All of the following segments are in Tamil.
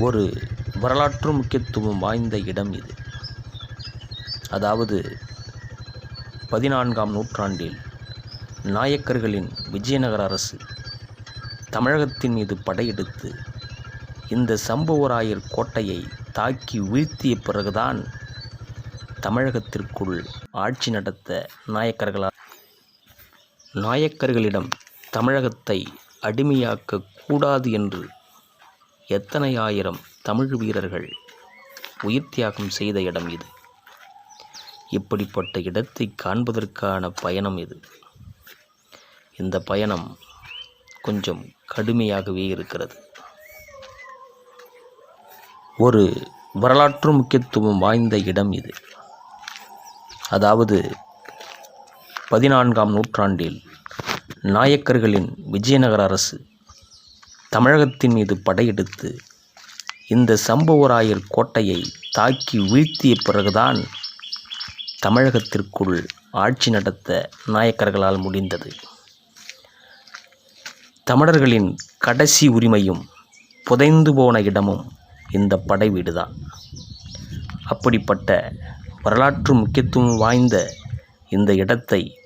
ஒரு வரலாற்று முக்கியத்துவம் வாய்ந்த இடம் இது. அதாவது பதினான்காம் நூற்றாண்டில் நாயக்கர்களின் விஜயநகர அரசு தமிழகத்தின் மீது படையெடுத்து இந்த சம்புவராயர் கோட்டையை தாக்கி வீழ்த்திய பிறகுதான் தமிழகத்திற்குள் ஆட்சி நடத்த நாயக்கர்களால் நாயக்கர்களிடம் தமிழகத்தை அடிமையாக்க கூடாது என்று எத்தனை ஆயிரம் தமிழ் வீரர்கள் உயிர் தியாகம் செய்த இடம் இது? இப்படிப்பட்ட இடத்தை காண்பதற்கான பயணம் இது. இந்த பயணம் கொஞ்சம் கடுமையாகவே இருக்கிறது. ஒரு வரலாற்று முக்கியத்துவம் வாய்ந்த இடம் இது. அதாவது பதினான்காம் நூற்றாண்டில் நாயக்கர்களின் விஜயநகர அரசு தமிழகத்தின் மீது படையெடுத்து இந்த சம்புவராயர் கோட்டையை தாக்கி வீழ்த்திய பிறகுதான் தமிழகத்திற்குள் ஆட்சி நடத்த நாயக்கர்களால் முடிந்தது. தமிழர்களின் கடைசி உரிமையும் புதைந்து போன இடமும் இந்த படை வீடுதான். அப்படிப்பட்ட வரலாற்று முக்கியத்துவம் வாய்ந்த இந்த இடத்தை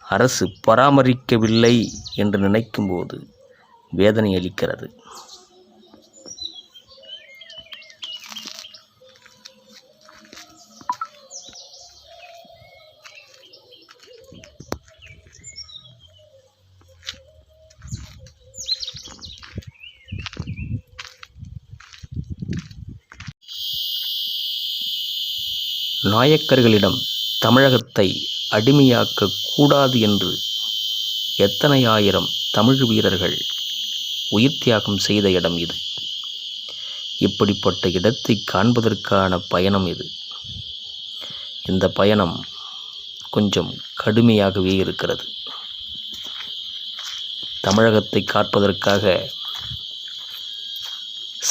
அரசு பராமரிக்கவில்லை என்று நினைக்கும்போது வேதனை அளிக்கிறது நாயக்கர்களிடம் தமிழகத்தை அடிமையாக்க கூடாது என்று எத்தனை ஆயிரம் தமிழ் வீரர்கள் உயிர் தியாகம் செய்த இடம் இது. இப்படிப்பட்ட இடத்தை காண்பதற்கான பயணம் இது. இந்த பயணம் கொஞ்சம் கடுமையாகவே இருக்கிறது. தமிழகத்தை காப்பதற்காக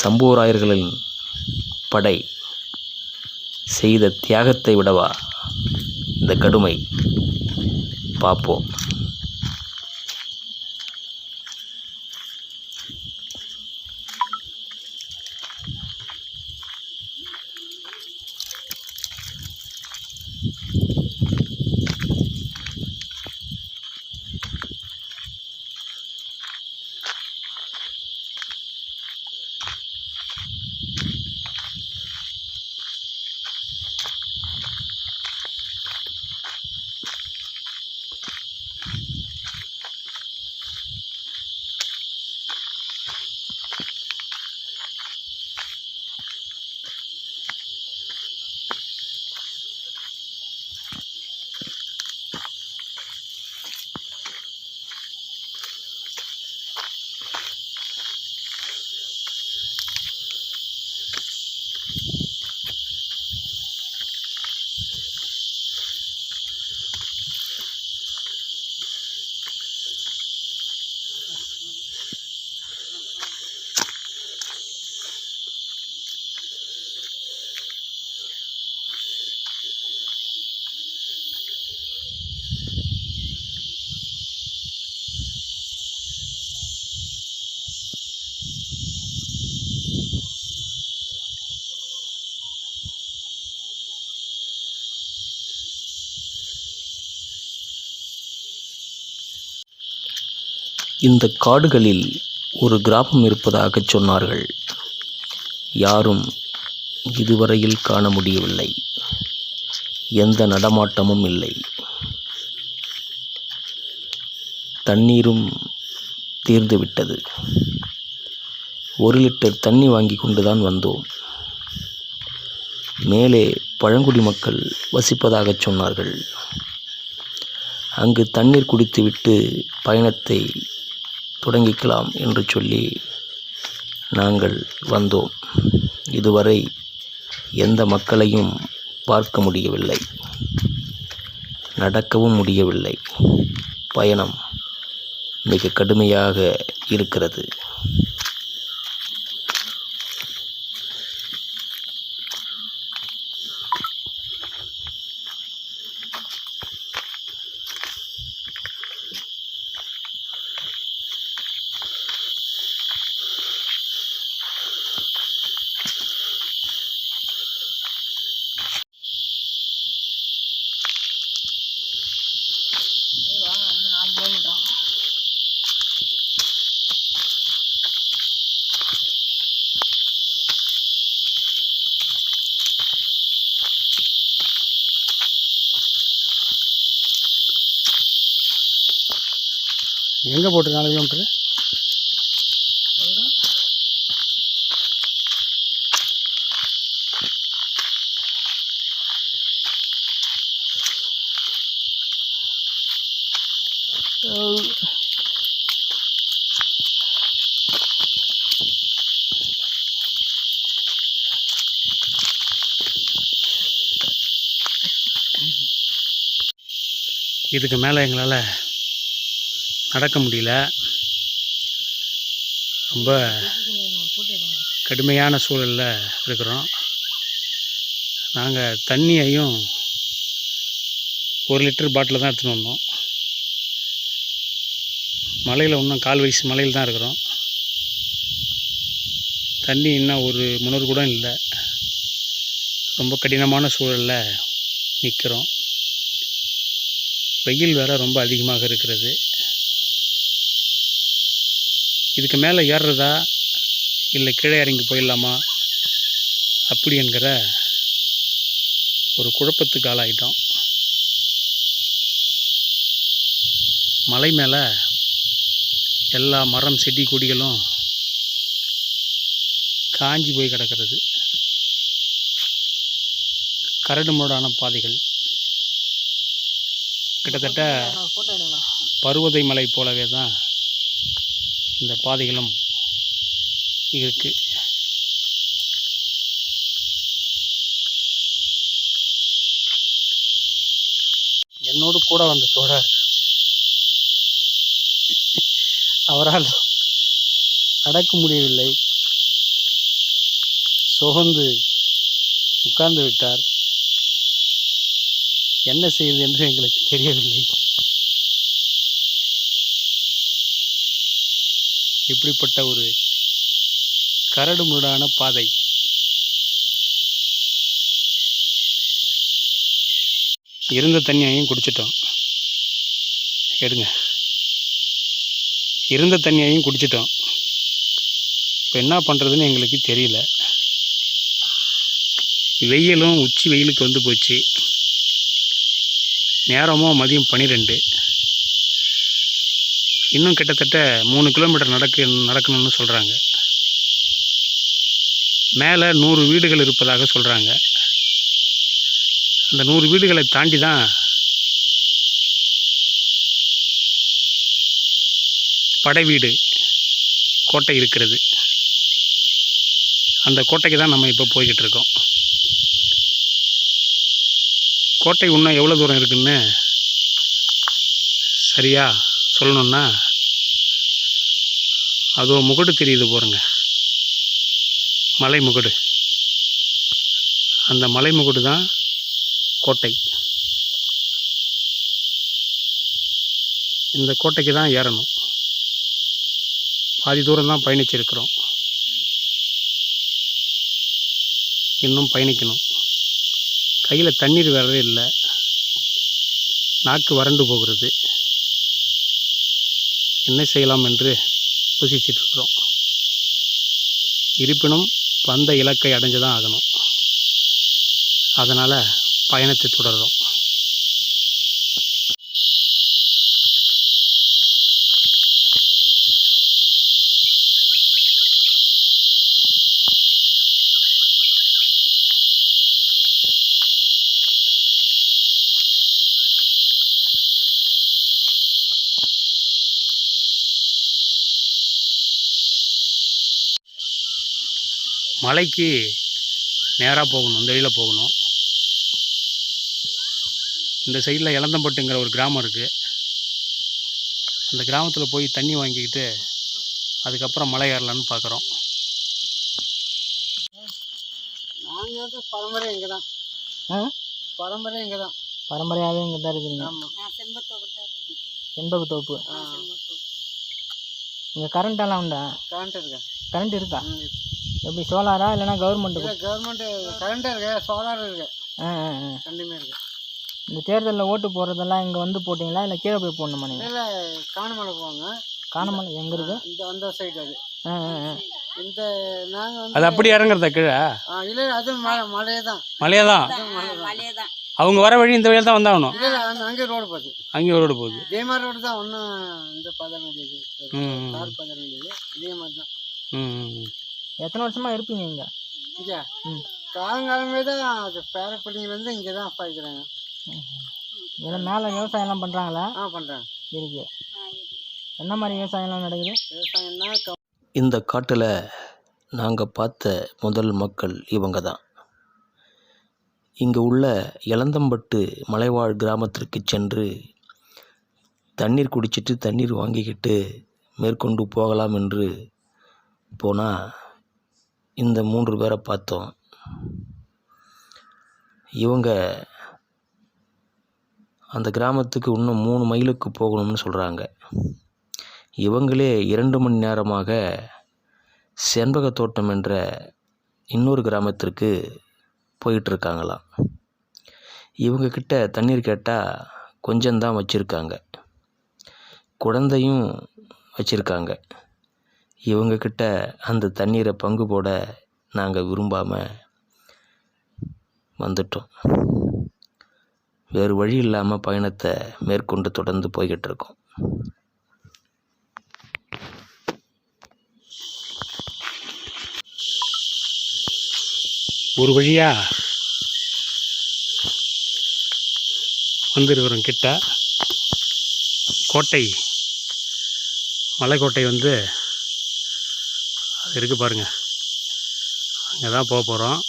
சம்பூராயர்களின் படை செய்த தியாகத்தை விடவா இந்த கடுமை? பார்ப்போம். இந்த காடுகளில் ஒரு கிராமம் இருப்பதாகச் சொன்னார்கள். யாரும் இதுவரையில் காண முடியவில்லை. எந்த நடமாட்டமும் இல்லை. தண்ணீரும் தீர்ந்துவிட்டது. ஒரு லிட்டர் தண்ணி வாங்கி கொண்டு தான் வந்தோம். மேலே பழங்குடி மக்கள் வசிப்பதாகச் சொன்னார்கள். அங்கு தண்ணீர் குடித்துவிட்டு பயணத்தை தொடங்கிக்கலாம் என்று சொல்லி நாங்கள் வந்தோம். இதுவரை எந்த மக்களையும் பார்க்க முடியவில்லை. நடக்கவும் முடியவில்லை. பயணம் மிக கடுமையாக இருக்கிறது. எங்கே போட்டு நாலு கிலோமீட்டரு? இதுக்கு மேலே எங்களால் நடக்க முடியல. ரொம்ப கடுமையான சூழலில் இருக்கிறோம். நாங்கள் தண்ணியையும் ஒரு லிட்டர் பாட்டில் தான் எடுத்துகிட்டு வந்தோம். மலையில் இன்னும் கால் வயசு மலையில் தான் இருக்கிறோம். தண்ணி இன்னும் ஒரு முன்னூறு கூட இல்லை. ரொம்ப கடினமான சூழலில் நிற்கிறோம் வெயில் வேறு ரொம்ப அதிகமாக இருக்கிறது. இதுக்கு மேலே ஏறுறதா? இல்லை கீழே இறங்கி போயிடலாமா? அப்படி என்கிற ஒரு குழப்பத்துக்கு ஆளாயிட்டோம். மலை மேலே எல்லா மரம் செடி கொடிகளும் காஞ்சி போய் கிடக்கிறது. கரடு முரடான பாதைகள். கிட்டத்தட்ட பருவதை மலை போலவே தான் இந்த பாதைகளும் இருக்கு. என்னோடு கூட வந்த தோழர் அவரால் நடக்க முடியவில்லை. சுகந்து உட்கார்ந்து விட்டார். என்ன செய்வது என்று எங்களுக்கு தெரியவில்லை. இப்படிப்பட்ட ஒரு கரடுமுரடான பாதை. இருந்த தண்ணியையும் குடிச்சிட்டோம். எடுங்க. இருந்த தண்ணியையும் குடிச்சிட்டோம். இப்போ என்ன பண்ணுறதுன்னு எங்களுக்கு தெரியல. வெயிலும் உச்சி வெயிலுக்கு வந்து போச்சு. நேரமும் மதியம் பன்னிரெண்டு இன்னும் கிட்டத்தட்ட மூணு கிலோமீட்டர் நடக்க நடக்கணும்னு சொல்கிறாங்க மேலே நூறு வீடுகள் இருப்பதாக சொல்கிறாங்க அந்த நூறு வீடுகளை தாண்டி தான் படை வீடு கோட்டை இருக்கிறது. அந்த கோட்டைக்கு தான் நம்ம இப்போ போய்கிட்டு இருக்கோம் கோட்டை இன்னும் எவ்வளோ தூரம் இருக்குன்னு சரியா சொல்லணுன்னா அதோ முகடு தெரியுது பாருங்க. மலை முகடு. அந்த மலை முகடு தான் கோட்டை. இந்த கோட்டைக்கு தான் ஏறணும். பாதி தூரம் தான் பயணிச்சிருக்கிறோம். இன்னும் பயணிக்கணும். கையில் தண்ணீர் வரவே இல்லை. நாக்கு வறண்டு போகிறது. என்ன செய்யலாம் என்று யோசிச்சிட்ருக்குறோம் இருப்பினும் வந்த இலக்கை அடைஞ்சு தான் ஆகணும். அதனால் பயணத்தை தொடர்கிறோம் மலைக்கு நேராக போகணும் இந்த வழியில் போகணும். இந்த சைடில் இளந்தம்பட்டுங்கிற ஒரு கிராமம் இருக்குது அந்த கிராமத்தில் போய் தண்ணி வாங்கிக்கிட்டு அதுக்கப்புறம் மலை ஏறலான்னு பார்க்குறோம் நாங்கள் பரம்பரை இங்கே தான் பரம்பரை இங்கே தான் பரம்பரையாகவே இங்கே தான் இருக்கிறீங்க ஆமாம் செண்பக தோப்பு இங்கே கரண்ட்டெல்லாம் உண்டா? கரண்ட் இருக்கு? கரண்ட் இருக்கு. எப்படி சோலாரா இல்லைனா கவர்மெண்ட்டு இல்லை கவர்மெண்ட் கரண்ட் இருக்கு சோலார் இருக்கு. ஆ ஆ ஆ. ரெண்டுமே இருக்கு. இந்த தேர்தலில் ஓட்டு போடுறதெல்லாம் இங்கே வந்து போட்டிங்களா? இல்லை கீழே போய் போடணுமா நீங்கள் இல்லை காணமலை போவாங்க. காணமலை எங்கே இருக்கு? இந்த அந்த சைடு அது. ஆ ஆ ஆ. இந்த நாங்கள் வந்து அது அப்படி இறங்குறதா கீழே? ஆ இல்லை அது மலை மலையே தான் மலையே தான் மலை தான் அவங்க வர வழி இந்த வழியில் தான் வந்தாகணும். இல்லை அங்கே அங்கே ரோடு போகுது. அங்கேயும் ரோடு போகுது. இதே மாதிரி ரோடு தான் ஒன்றும் இந்த பதம் வேண்டியது ம். தார் பதம் வேண்டியது இதே மாதிரி தான். ம். எத்தனை வருஷமாக இருப்பீங்க இங்கே? இங்கே? ம். காலங்காலமே தான் அது பேர பிள்ளைங்கலேருந்து இங்கே தான் பாய்க்கிறாங்க இதில் மேலே விவசாயம்லாம் பண்ணுறாங்களா ஆ பண்ணுறாங்க இருக்கு. என்ன மாதிரி விவசாயம்லாம் நடக்குது? விவசாயம்னா இந்த காட்டில் நாங்கள் பார்த்த முதல் மக்கள் இவங்க தான். இங்கே உள்ள இளந்தம்பட்டு மலைவாழ் கிராமத்திற்கு சென்று தண்ணீர் குடிச்சிட்டு தண்ணீர் வாங்கிக்கிட்டு மேற்கொண்டு போகலாம் என்று போனால் இந்த மூன்று பேரை பார்த்தோம். இவங்க அந்த கிராமத்துக்கு இன்னும் மூணு மைலுக்கு போகணும்னு சொல்கிறாங்க இவங்களே இரண்டு மணி நேரமாக செண்பக தோட்டம் என்ற இன்னொரு கிராமத்திற்கு போயிட்டுருக்காங்களாம். இவங்கக்கிட்ட தண்ணீர் கேட்டால் கொஞ்சம்தான் வச்சுருக்காங்க. குழந்தையும் வச்சுருக்காங்க. இவங்கக்கிட்ட அந்த தண்ணீரை பங்கு போட நாங்கள் விரும்பாமல் வந்துட்டோம். வேறு வழி இல்லாமல் பயணத்தை மேற்கொண்டு தொடர்ந்து போய்கிட்டு இருக்கோம். ஒரு வழியாக வந்துருக்கிறோம் கிட்ட. கோட்டை மலைக்கோட்டை வந்து அது இருக்குது பாருங்கள் அங்கே தான் போக போகிறோம்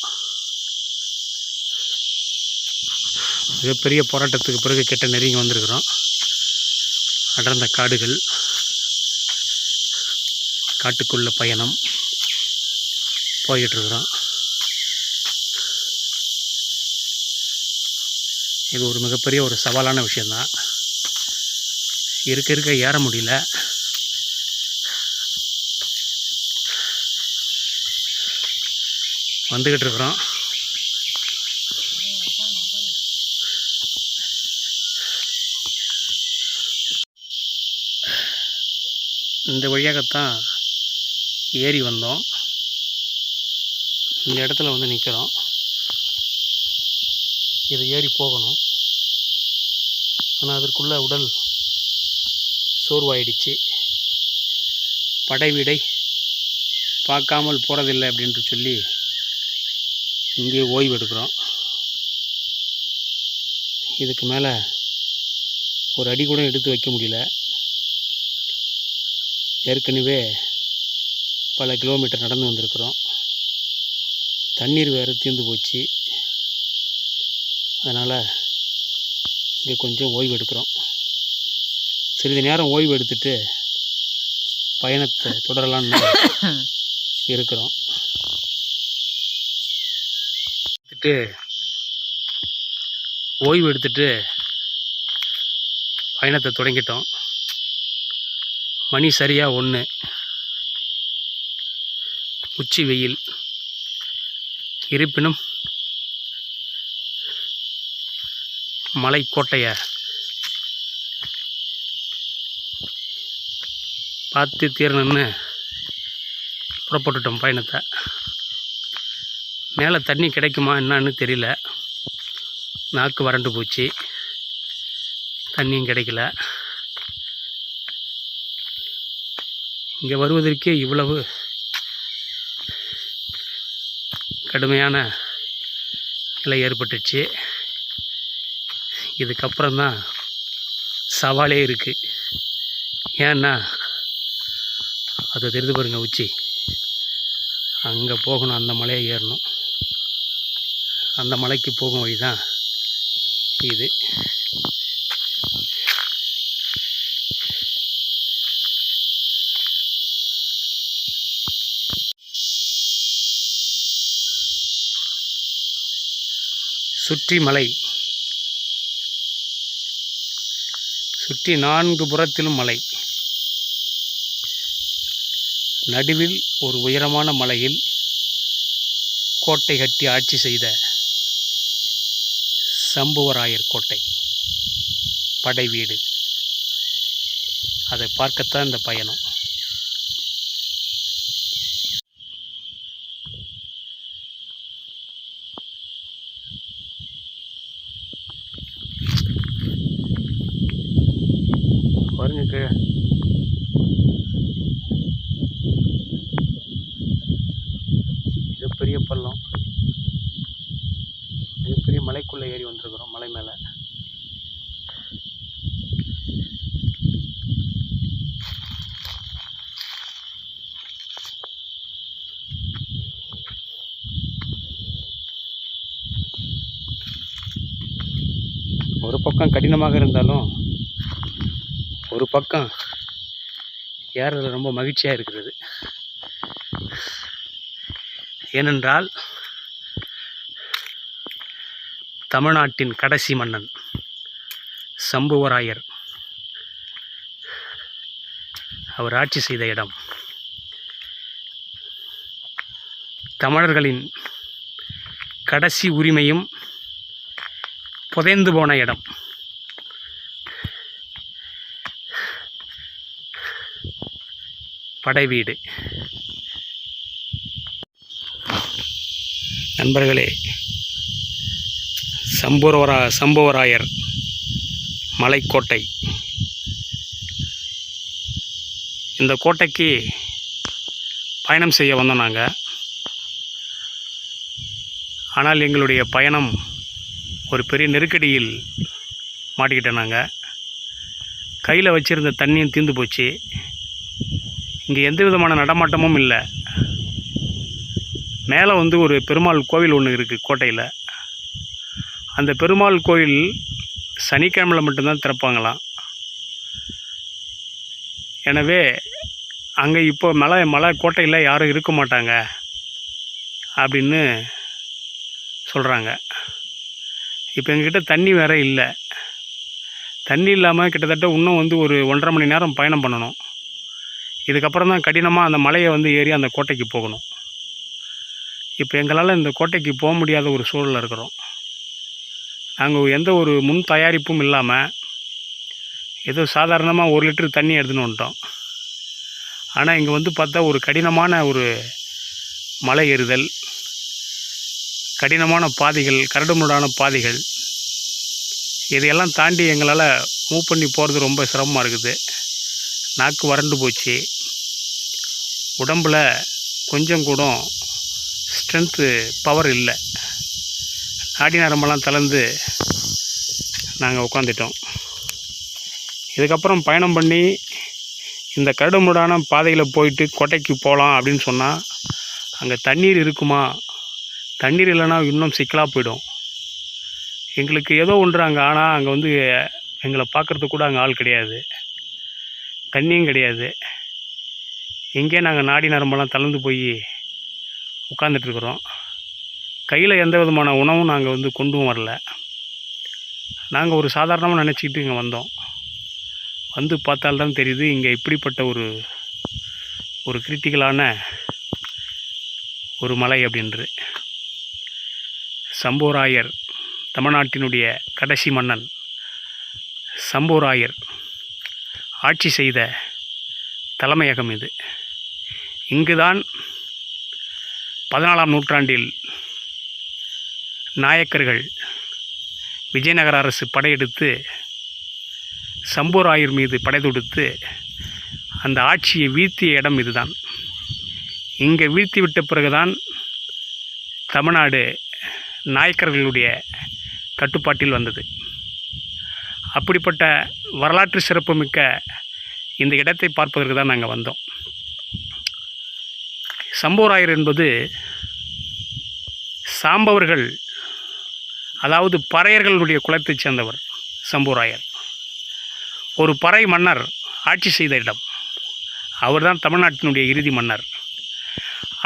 மிகப்பெரிய போராட்டத்துக்கு பிறகு கிட்ட நெருங்கி வந்திருக்கிறோம். அடர்ந்த காடுகள். காட்டுக்குள்ள பயணம். போய்கிட்டுருக்குறோம் இது ஒரு மிகப்பெரிய ஒரு சவாலான விஷயந்தான் இருக்க இருக்க ஏற முடியல. வந்துக்கிட்டு இருக்கிறோம். இந்த வழியாகத்தான் ஏறி வந்தோம். இந்த இடத்துல வந்து நிற்கிறோம் இதை ஏறி போகணும். ஆனால் அதற்குள்ளே உடல் சோர்வாயிடுச்சு. படைவிடை பார்க்காமல் போகிறதில்லை அப்படின்ட்டு சொல்லி இங்கே ஓய்வு எடுக்கிறோம். இதுக்கு மேலே ஒரு அடி கூட எடுத்து வைக்க முடியல. ஏற்கனவே பல கிலோமீட்டர் நடந்து வந்திருக்கிறோம். தண்ணீர் வேறு தீர்ந்து போச்சு. அதனால் இங்கே கொஞ்சம் ஓய்வு எடுக்கிறோம். சிறிது நேரம் ஓய்வு எடுத்துட்டு பயணத்தை தொடரலான்னு இருக்கிறோம். எடுத்துட்டு ஓய்வு எடுத்துட்டு பயணத்தை தொடங்கிட்டோம். மணி சரியாக ஒன்று உச்சி வெயில். இருப்பினும் மலைக்கோட்டையை பார்த்து தீரணும்னு புறப்பட்டுட்டோம் பயணத்தை. மேலே தண்ணி கிடைக்குமா என்னன்னு தெரியல. நாக்கு வறண்டு போச்சு. தண்ணியும் கிடைக்கல. இங்கே வருவதற்கே இவ்வளவு கடுமையான நிலை ஏற்பட்டுச்சு. இதுக்கப்புறம்தான் சவாலே இருக்குது ஏன்னா அது தெரிந்து பாருங்கள் உச்சி. அங்கே போகணும் அந்த மலையை ஏறணும். அந்த மலைக்கு போகும் வழி தான் இது. சுற்றி மலை சுற்றி நான்கு புறத்திலும் மலை. நடுவில் ஒரு உயரமான மலையில் கோட்டை கட்டி ஆட்சி செய்த சம்புவராயர் கோட்டை. படை வீடு. அதை பார்க்கத்தான் இந்த பயணம் பாருங்க கீழே மிகப்பெரிய பள்ளம் மிகப்பெரிய மலைக்குள்ளே ஏறி வந்திருக்கிறோம் மலை மேலே ஒரு கஷ்டமாக இருந்தாலும் ஒரு பக்கம் ஏறுறதுல ரொம்ப மகிழ்ச்சியாக இருக்கிறது. ஏனென்றால் தமிழ்நாட்டின் கடைசி மன்னன் சம்புவராயர் அவர் ஆட்சி செய்த இடம். தமிழர்களின் கடைசி உரிமையும் புதைந்து போன இடம். படை வீடு. நண்பர்களே சம்புவரா சம்புவராயர் மலைக்கோட்டை. இந்த கோட்டைக்கு பயணம் செய்ய வந்தோம் நாங்கள் ஆனால் எங்களுடைய பயணம் ஒரு பெரிய நெருக்கடியில் மாட்டிக்கிட்டோம் நாங்கள் கையில் வச்சுருந்த தண்ணியும் தீர்ந்து போச்சு. இங்கே எந்த விதமான நடமாட்டமும் இல்லை. மேலே வந்து ஒரு பெருமாள் கோவில் ஒன்று இருக்குது கோட்டையில். அந்த பெருமாள் கோயில் சனிக்கிழமையில் மட்டும்தான் திறப்பாங்களாம். எனவே அங்கே இப்போ மலை மலை கோட்டையில் யாரும் இருக்க மாட்டாங்க அப்படின்னு சொல்கிறாங்க இப்போ எங்ககிட்ட தண்ணி வேறு இல்லை. தண்ணி இல்லாமல் கிட்டத்தட்ட இன்னும் வந்து ஒரு ஒன்றரை மணி நேரம் பயணம் பண்ணணும். இதுக்கப்புறம் தான் கடினமாக அந்த மலையை வந்து ஏறி அந்த கோட்டைக்கு போகணும். இப்போ எங்களால் இந்த கோட்டைக்கு போக முடியாத ஒரு சூழலில் இருக்கிறோம். நாங்கள் எந்த ஒரு முன் தயாரிப்பும் இல்லாமல் ஏதோ சாதாரணமாக ஒரு லிட்டர் தண்ணி எடுத்துன்னு வந்துட்டோம். ஆனால் இங்கே வந்து பார்த்தா ஒரு கடினமான ஒரு மலை ஏறுதல் கடினமான பாதைகள் கரடுமுரடான பாதைகள். இதையெல்லாம் தாண்டி எங்களால் மூவ் பண்ணி போகிறது ரொம்ப சிரமமாக இருக்குது. நாக்கு வறண்டு போச்சு. உடம்பில் கொஞ்சம் கூட ஸ்ட்ரென்த்து பவர் இல்லை. நாடி நரம்பெல்லாம் தளர்ந்து நாங்கள் உட்காந்துட்டோம் இதுக்கப்புறம் பயணம் பண்ணி இந்த கரடுமுரடான பாதையில் போயிட்டு கோட்டைக்கு போகலாம் அப்படின்னு சொன்னால் அங்கே தண்ணீர் இருக்குமா? தண்ணீர் இல்லைன்னா இன்னும் சிக்கலாக போயிடும். எங்களுக்கு ஏதோ ஒன்று அங்கே ஆனால் அங்கே வந்து எங்களை பார்க்குறதுக்கு கூட அங்கே ஆள் கிடையாது. தண்ணியும் கிடையாது. இங்கே நாங்கள் நாடி நரம்பெல்லாம் தளர்ந்து போய் உட்காந்துட்ருக்குறோம் கையில் எந்த விதமான உணவும் நாங்கள் வந்து கொண்டும் வரல. நாங்கள் ஒரு சாதாரணமாக நினச்சிக்கிட்டு இங்கே வந்தோம். வந்து பார்த்தால்தான் தெரியுது இங்கே இப்படிப்பட்ட ஒரு ஒரு கிரிட்டிக்கலான ஒரு மலை அப்படின்று சம்போராயர் தமிழ்நாட்டினுடைய கடைசி மன்னன் சம்போராயர் ஆட்சி செய்த தலைமையகம் இது. இங்குதான் பதினாலாம் நூற்றாண்டில் நாயக்கர்கள் விஜயநகர அரசு படையெடுத்து சம்போராயர் மீது படை தொடுத்து அந்த ஆட்சியை வீழ்த்திய இடம் இதுதான். இங்கே வீழ்த்தி விட்ட பிறகுதான் தமிழ்நாடு நாயக்கர்களுடைய கட்டுப்பாட்டில் வந்தது. அப்படிப்பட்ட வரலாற்று சிறப்புமிக்க இந்த இடத்தை பார்ப்பதற்கு தான் நாங்கள் வந்தோம். சம்போராயர் என்பது சாம்பவர்கள் அதாவது பறையர்களுடைய குலத்தைச் சேர்ந்தவர் சம்போராயர். ஒரு பறை மன்னர் ஆட்சி செய்த இடம். அவர்தான் தமிழ்நாட்டினுடைய இறுதி மன்னர்.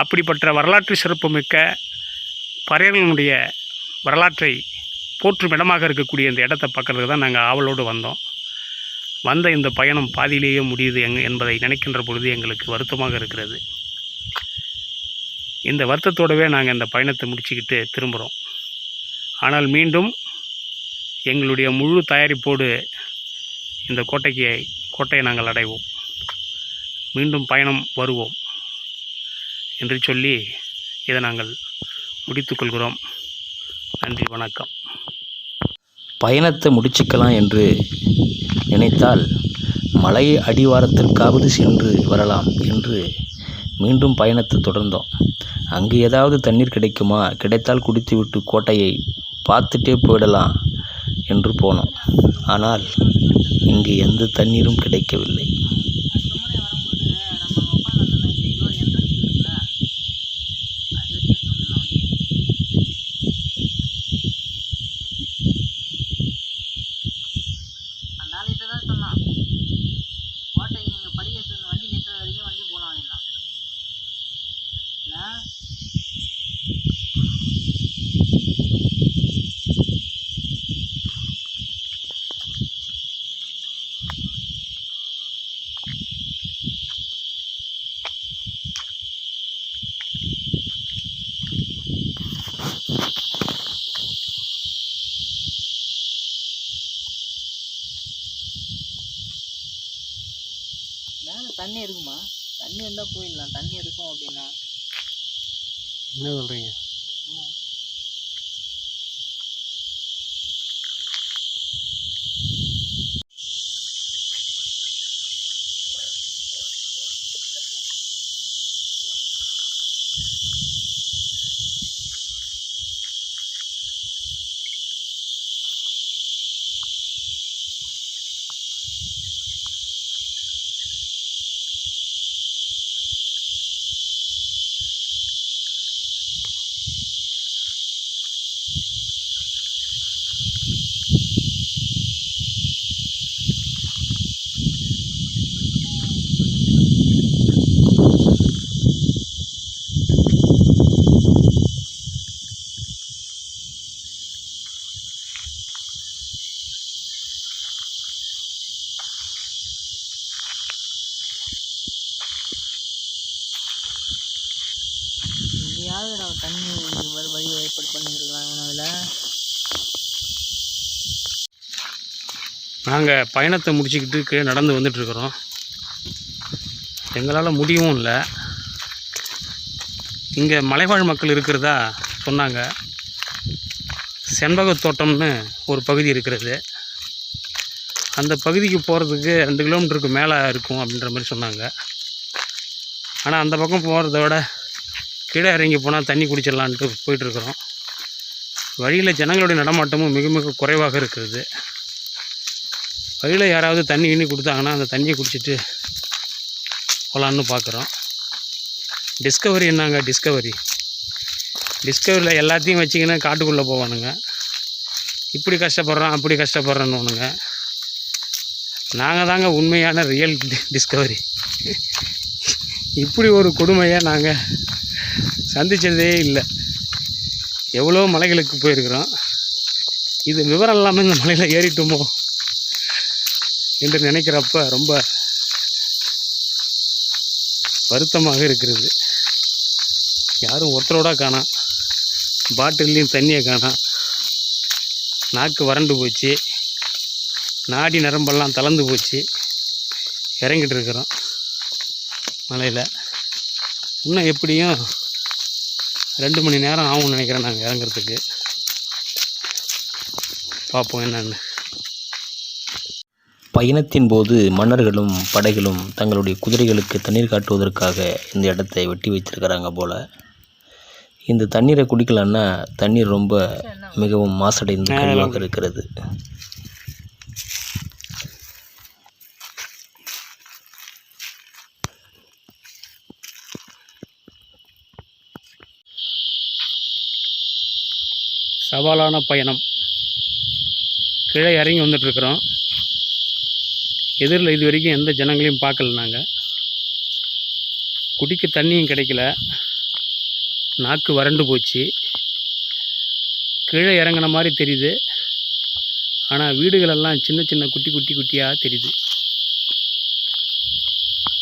அப்படிப்பட்ட வரலாற்று சிறப்புமிக்க பறையர்களுடைய வரலாற்றை போற்றும் இடமாக இருக்கக்கூடிய இந்த இடத்தை பார்க்கறதுக்கு தான் நாங்கள் ஆவலோடு வந்தோம். வந்த இந்த பயணம் பாதியிலேயே முடியுது எங் என்பதை நினைக்கின்ற பொழுது எங்களுக்கு வருத்தமாக இருக்கிறது. இந்த வருத்தத்தோடவே நாங்கள் இந்த பயணத்தை முடிச்சுக்கிட்டு திரும்புகிறோம் ஆனால் மீண்டும் எங்களுடைய முழு தயாரிப்போடு இந்த கோட்டைக்கு கோட்டையை நாங்கள் அடைவோம். மீண்டும் பயணம் வருவோம் என்று சொல்லி இதை நாங்கள் முடித்துக்கொள்கிறோம் நன்றி வணக்கம். பயணத்தை முடிச்சுக்கலாம் என்று நினைத்தால் மலை அடிவாரத்திற்காவது சென்று வரலாம் என்று மீண்டும் பயணத்தை தொடர்ந்தோம். அங்கு ஏதாவது தண்ணீர் கிடைக்குமா? கிடைத்தால் குடித்துவிட்டு கோட்டையை பார்த்துட்டே போயிடலாம் என்று போனோம். ஆனால் இங்கு எந்த தண்ணீரும் கிடைக்கவில்லை அந்த ஆளுகிட்ட தான் சொன்னான் கோட்டைக்கு நீங்கள் படிக்க வண்டி நிறுத்துற வரைக்கும் வண்டி போகலாம் இல்லை மேலே தண்ணி இருக்குமா தண்ணி இருந்தால் போயிடலாம் தண்ணி இருக்கும் அப்படின்னா என்ன சொல்கிறீங்க ஏதாவது நம்ம தண்ணி வ- வழி ஏற்பாடு பண்ணியிருக்கலாம் உணவில்? நாங்கள் பயணத்தை முடிச்சுக்கிட்டு நடந்து வந்துட்டுருக்குறோம் எங்களால் முடியவும் இல்லை. இங்கே மலைவாழ் மக்கள் இருக்கிறதா சொன்னாங்க. செண்பக தோட்டம்னு ஒரு பகுதி இருக்கிறது. அந்த பகுதிக்கு போகிறதுக்கு ரெண்டு கிலோமீட்டருக்கு மேலே இருக்கும் அப்படின்ற மாதிரி சொன்னாங்க. ஆனால் அந்த பக்கம் போகிறத விட கீழே இறங்கி போனால் தண்ணி குடிச்சிடலான்ட்டு போயிட்டுருக்குறோம். வழியில் ஜனங்களுடைய நடமாட்டமும் மிக மிக குறைவாக இருக்கிறது. வழியில் யாராவது தண்ணி கிண்ணி கொடுத்தாங்கன்னா அந்த தண்ணியை குடிச்சிட்டு போகலான்னு பார்க்குறோம் டிஸ்கவரி என்னங்க டிஸ்கவரி? டிஸ்கவரியில் எல்லாத்தையும் வச்சிங்கன்னா காட்டுக்குள்ளே போவானுங்க. இப்படி கஷ்டப்படுறோம் அப்படி கஷ்டப்படுறோன்னு நாங்கள் தாங்க உண்மையான ரியல் டிஸ்கவரி. இப்படி ஒரு கொடுமையை நாங்கள் சந்தித்ததே இல்லை. எவ்வளோ மலைகளுக்கு போயிருக்கிறோம். இது விவரம் இல்லாமல் இந்த மலையில் ஏறிட்டோமோ என்று நினைக்கிறப்ப ரொம்ப வருத்தமாக இருக்கிறது. யாரும் ஒருத்தரோட காணாம் பாட்டில்லையும் தண்ணியை காணாம் நாக்கு வறண்டு போச்சு நாடி நரம்பெல்லாம் தளர்ந்து போச்சு இறங்கிட்டு இருக்கிறோம் மலையில். இன்னும் எப்படியும் ரெண்டு மணி நேரம் ஆகும்னு நினைக்கிறேன் நாங்கள் இறங்குறதுக்கு. பார்ப்போம் என்னன்னு. பயணத்தின் போது மன்னர்களும் படைகளும் தங்களுடைய குதிரைகளுக்கு தண்ணீர் காட்டுவதற்காக இந்த இடத்தை வெட்டி வைத்திருக்கிறாங்க போல். இந்த தண்ணீரை குடிக்கலன்னா தண்ணீர் ரொம்ப மிகவும் மாசடைந்து கழிவாக இருக்கிறது. சவாலான பயணம். கீழே இறங்கி வந்துட்டுருக்குறோம். எதிரில் இது வரைக்கும் எந்த ஜனங்களையும் பார்க்கல நாங்கள் குடிக்க தண்ணியும் கிடைக்கல. நாக்கு வறண்டு போச்சு. கீழே இறங்கின மாதிரி தெரியுது. ஆனால் வீடுகளெல்லாம் சின்ன சின்ன குட்டி குட்டி குட்டியாக தெரியுது.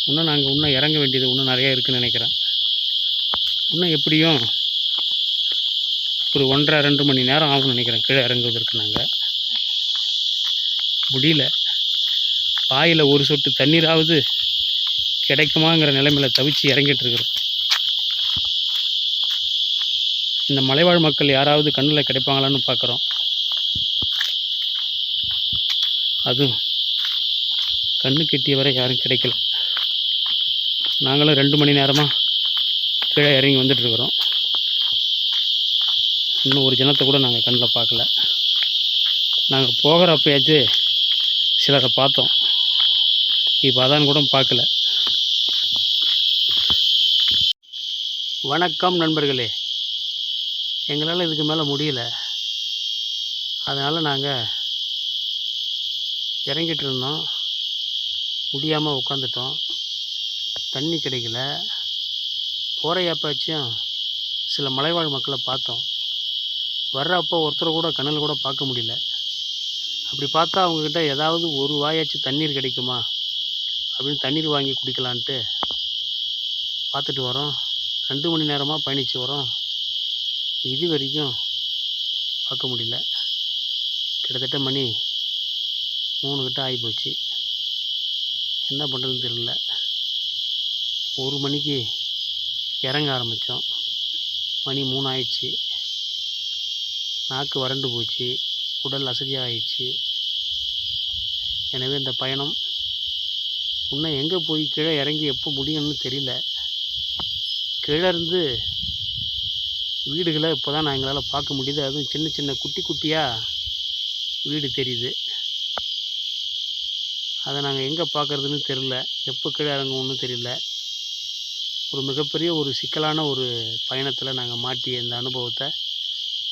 இன்னும் நாங்கள் இன்னும் இறங்க வேண்டியது இன்னும் நிறையா இருக்குதுன்னு நினைக்கிறேன். இன்னும் எப்படியும் ஒரு ஒன்றரை ரெண்டு மணி நேரம் ஆகும்னு நினைக்கிறேன். கீழே இறங்குவதற்கு நாங்கள் முடியல. வாயில் ஒரு சொட்டு தண்ணீராவது கிடைக்குமாங்கிற நிலைமையில் தவிச்சு இறங்கிட்டு இருக்கிறோம். இந்த மலைவாழ் மக்கள் யாராவது கண்ணில் கிடைப்பாங்களான்னு பார்க்குறோம். அதுவும் கண்ணு கெட்டிய வரை யாரும் கிடைக்கல. நாங்களும் ரெண்டு மணி நேரமாக கீழே இறங்கி வந்துட்டுருக்குறோம் இன்னும் ஒரு ஜனத்தை கூட நாங்கள் கண்ணில் பார்க்கல. நாங்கள் போகிறப்பயாச்சு சிலரை பார்த்தோம். இப்போ அதான் கூட பார்க்கல. வணக்கம் நண்பர்களே. எங்களால் இதுக்கு மேலே முடியல. அதனால் நாங்கள் இறங்கிட்டு இருந்தோம். முடியாமல் உட்காந்துட்டோம் தண்ணி கிடைக்கல. போகிற சில மலைவாழ் மக்களை பார்த்தோம். வர்றப்போ ஒருத்தரை கூட கண்ணில் கூட பார்க்க முடியல. அப்படி பார்த்தா அவங்கக்கிட்ட ஏதாவது ஒரு வாயாச்சும் தண்ணீர் கிடைக்குமா? அப்படின்னு தண்ணீர் வாங்கி குடிக்கலான்ட்டு பார்த்துட்டு வரோம். ரெண்டு மணி நேரமாக பயணித்து வரோம். இது வரைக்கும் பார்க்க முடியல. கிட்டத்தட்ட மணி மூணு கிட்ட ஆகிப்போச்சு என்ன பண்ணுறதுன்னு தெரியல. ஒரு மணிக்கு இறங்க ஆரம்பித்தோம் மணி மூணு ஆயிடுச்சு. நாக்கு வறண்டு போச்சு உடல் அசதியாக ஆயிடுச்சு எனவே இந்த பயணம் இன்னும் எங்கே போய் கீழே இறங்கி எப்போ முடியும்னு தெரியல. கீழே இருந்து வீடுகளை இப்போ தான் நான் எங்களால் பார்க்க முடியுது. அதுவும் சின்ன சின்ன குட்டி குட்டியாக வீடு தெரியுது. அதை நாங்கள் எங்கே பார்க்குறதுன்னு தெரில எப்போ கீழே இறங்குவோம்னு தெரியல. ஒரு மிகப்பெரிய ஒரு சிக்கலான ஒரு பயணத்தில் நாங்கள் மாட்டிய இந்த அனுபவத்தை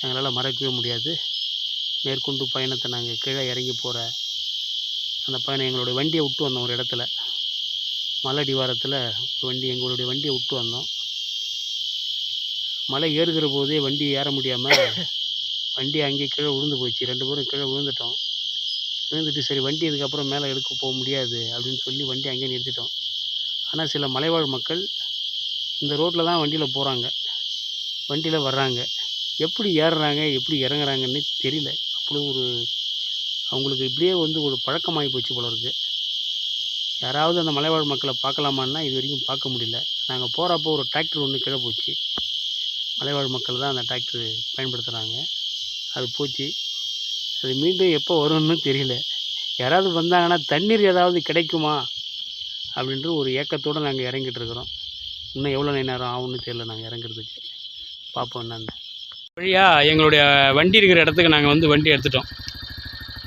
எங்களால் மறக்கவே முடியாது. மேற்கொண்டு பயணத்தை நாங்கள் கீழே இறங்கி போகிற அந்த பயணம் எங்களுடைய வண்டியை விட்டு வந்தோம் ஒரு இடத்துல. மலை அடிவாரத்தில் ஒரு வண்டி எங்களுடைய வண்டியை விட்டு வந்தோம். மலை ஏறுகிற போதே வண்டி ஏற முடியாமல் வண்டி அங்கேயே கீழே விழுந்து போச்சு. ரெண்டு பேரும் கீழே விழுந்துட்டோம். விழுந்துட்டு சரி வண்டி இதுக்கப்புறம் மேலே எடுக்க போக முடியாது அப்படின்னு சொல்லி வண்டி அங்கேயே நிறுத்திட்டோம். ஆனால் சில மலைவாழ் மக்கள் இந்த ரோட்டில் தான் வண்டியில் போகிறாங்க வண்டியில் வர்றாங்க. எப்படி ஏறுறாங்க எப்படி இறங்குறாங்கன்னு தெரியல. அப்படி ஒரு அவங்களுக்கு இப்படியே வந்து ஒரு பழக்கமாகி போச்சு போல இருக்குது யாராவது அந்த மலைவாழ் மக்களை பார்க்கலாமான்னா இது வரைக்கும் பார்க்க முடியல. நாங்கள் போகிறப்போ ஒரு டிராக்டர் ஒன்று கீழே போச்சு. மலைவாழ் மக்கள் தான் அந்த டிராக்டர் பயன்படுத்துகிறாங்க அது போச்சு. அது மீண்டும் எப்போ வரும்னு தெரியல. யாராவது வந்தாங்கன்னா தண்ணீர் ஏதாவது கிடைக்குமா அப்படின்ற ஒரு ஏக்கத்தோடு நாங்கள் இறங்கிட்டு இருக்கிறோம். இன்னும் எவ்வளோ நேரம் ஆகும்னு தெரியல நாங்கள் இறங்குறதுக்கு. பார்ப்போம் என்னன்னு. வழியாக எங்களுடைய வண்டி இருக்கிற இடத்துக்கு நாங்கள் வந்து வண்டி எடுத்துட்டோம்.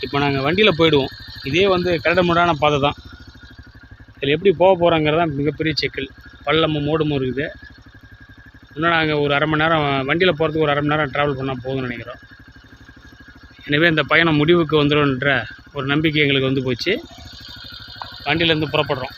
இப்போ நாங்கள் வண்டியில் போயிடுவோம். இதே வந்து கரடமுடான பாதை தான். இதில் எப்படி போக போகிறோங்கிறது தான் மிகப்பெரிய சிக்கல். பள்ளமும் மோடும் இருக்குது. இன்னும் நாங்கள் ஒரு அரை மணி நேரம் வண்டியில் போகிறதுக்கு ஒரு அரை மணி நேரம் ட்ராவல் பண்ணால் போதும்னு நினைக்கிறோம். எனவே இந்த பயணம் முடிவுக்கு வந்துடும்ன்ற ஒரு நம்பிக்கை எங்களுக்கு வந்து போச்சு. வண்டியிலேருந்து புறப்படுறோம்.